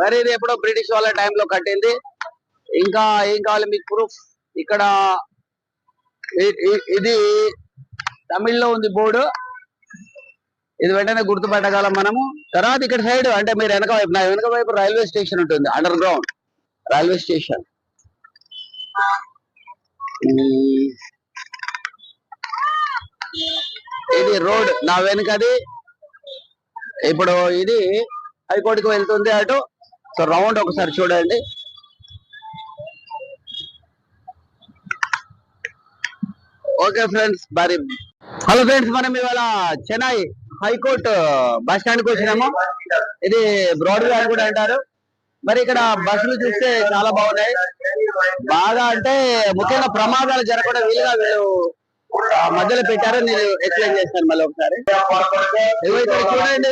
మరి ఇది ఎప్పుడో బ్రిటిష్ వాళ్ళ టైంలో కట్టింది. ఇంకా ఏం కావాలి మీకు ప్రూఫ్ ఇక్కడ ఇది తమిళ్ళో ఉంది బోర్డు. ఇది వెంటనే గుర్తుపెట్టగలం మనము. తర్వాత ఇక్కడ సైడ్ అంటే మీరు వెనక వైపు నా వెనక వైపు రైల్వే స్టేషన్ ఉంటుంది అండర్ గ్రౌండ్ రైల్వే స్టేషన్ ఇది రోడ్ నా వెనుకది. ఇప్పుడు ఇది హైకోర్టుకు వెళ్తుంది అటు. సో రౌండ్ ఒకసారి చూడండి. ఓకే ఫ్రెండ్స్ మరి హలో ఫ్రెండ్స్ మనం ఇవాళ చెన్నై హైకోర్టు బస్ స్టాండ్కి వచ్చినాము. ఇది బ్రాడ్వే అని కూడా అంటారు. మరి ఇక్కడ బస్సులు చూస్తే చాలా బాగున్నాయి. బాగా అంటే ముఖ్యంగా ప్రమాదాలు జరగకుండా వీలుగా వీళ్ళు మధ్యలో పెట్టారు. నేను ఎక్స్ప్లెయిన్ చేస్తాను మళ్ళీ ఒకసారి. చూడండి